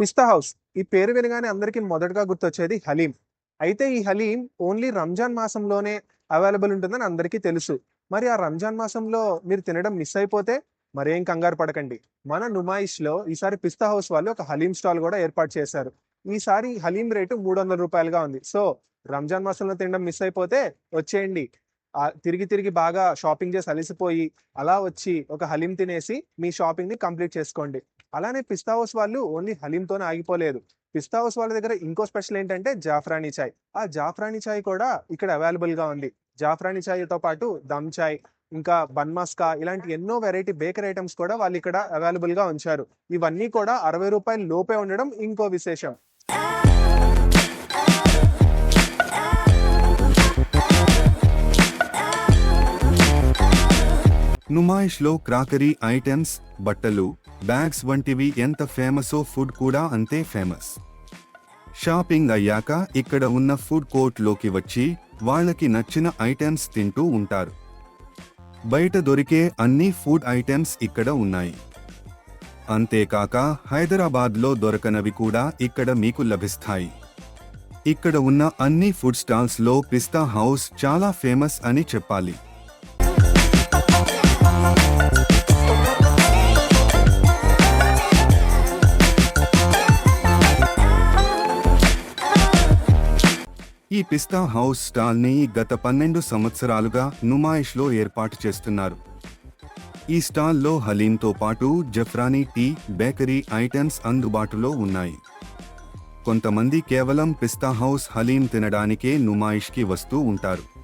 పిస్తా house. ఈ పేరు వినగానే అందరికీ మొదటగా గుర్తొచ్చేది హలీం. అయితే ఈ హలీం ఓన్లీ రంజాన్ మాసంలోనే అవైలబుల్ ఉంటుందని అందరికీ తెలుసు. మరి ఆ రంజాన్ మాసంలో మీరు తినడం మిస్ అయిపోతే మరేం కంగారు పడకండి. మన నుమాయిష్లో ఈసారి పిస్తా హౌస్ వాళ్ళు ఒక హలీం స్టాల్ కూడా ఏర్పాటు చేశారు. ఈసారి హలీం రేటు మూడు వందల రూపాయలుగా ఉంది. సో రంజాన్ మాసంలో తినడం మిస్ అయిపోతే వచ్చేయండి. తిరిగి తిరిగి బాగా షాపింగ్ చేసి అలసిపోయి అలా వచ్చి ఒక హలీం తినేసి మీ షాపింగ్ని కంప్లీట్ చేసుకోండి. అలానే పిస్తా హౌస్ వాళ్ళు ఓన్లీ హలీంతోనే ఆగిపోలేదు. పిస్తా హౌస్ వాళ్ళ దగ్గర ఇంకో స్పెషల్ ఏంటంటే జాఫ్రానీ చాయ్. ఆ జాఫ్రానీ చాయ్ కూడా ఇక్కడ అవైలబుల్గా ఉంది. జాఫ్రానీ చాయ్తో పాటు దమ్ చాయ్ ఇంకా బన్మస్కా ఇలాంటి ఎన్నో వెరైటీ బేకరీ ఐటమ్స్ కూడా వాళ్ళు ఇక్కడ అవైలబుల్గా ఉంచారు. ఇవన్నీ కూడా అరవై రూపాయల లోపే ఉండడం ఇంకో విశేషం. నుమాయిష్లో క్రాకరీ ఐటెమ్స్ బట్టలు బ్యాగ్స్ వంటివి ఎంత ఫేమసో ఫుడ్ కూడా అంతే ఫేమస్. షాపింగ్ అయ్యాక ఇక్కడ ఉన్న ఫుడ్ కోర్ట్లోకి వచ్చి వాళ్ళకి నచ్చిన ఐటెమ్స్ తింటూ ఉంటారు. బయట దొరికే అన్ని ఫుడ్ ఐటెమ్స్ ఇక్కడ ఉన్నాయి. అంతేకాక హైదరాబాద్లో దొరకనవి కూడా ఇక్కడ మీకు లభిస్తాయి. ఇక్కడ ఉన్న అన్ని ఫుడ్ స్టాల్స్లో పిస్తా హౌస్ చాలా ఫేమస్ అని చెప్పాలి. ఈ పిస్తా హౌస్ స్టాల్ని గత పన్నెండు సంవత్సరాలుగా నుమాయిష్లో ఏర్పాటు చేస్తున్నారు. ఈ స్టాల్లో హలీంతో పాటు జఫ్రానీ టీ బేకరీ ఐటమ్స్ అందుబాటులో ఉన్నాయి. కొంతమంది కేవలం పిస్తా హౌస్ హలీం తినడానికే నుమాయిష్కి వస్తూ ఉంటారు.